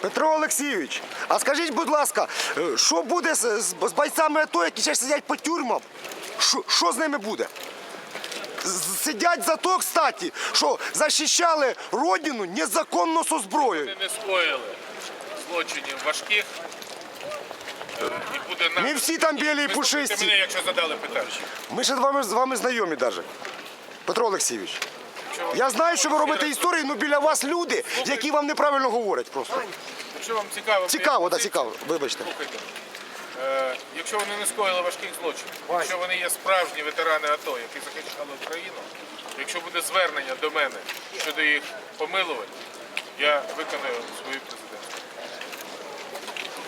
Петро Олексійович, а скажіть, будь ласка, е, що буде з, з, з бойцями АТО, які ще сидять по тюрмам? Що, з ними буде? З- Сидять за то, кстати, що захищали родину незаконно зі зброєю. Вони не скоїли злочинів важких. Буде на... Ми всі там білі і пушисті. мене, якщо задали питання. Ми ще з вами, з вами знайомі навіть. Петро Олексійович. Я знаю, що ви робите історію, але біля вас люди, які вам неправильно говорять просто. Якщо вам цікаво, Цікаво, так, цікаво. Вибачте. Слухайте. Е, якщо вони не скоїли важких злочинів, якщо вони є справжні ветерани АТО, які захищали Україну, якщо буде звернення до мене щодо їх помилувань, я виконую свою позицію.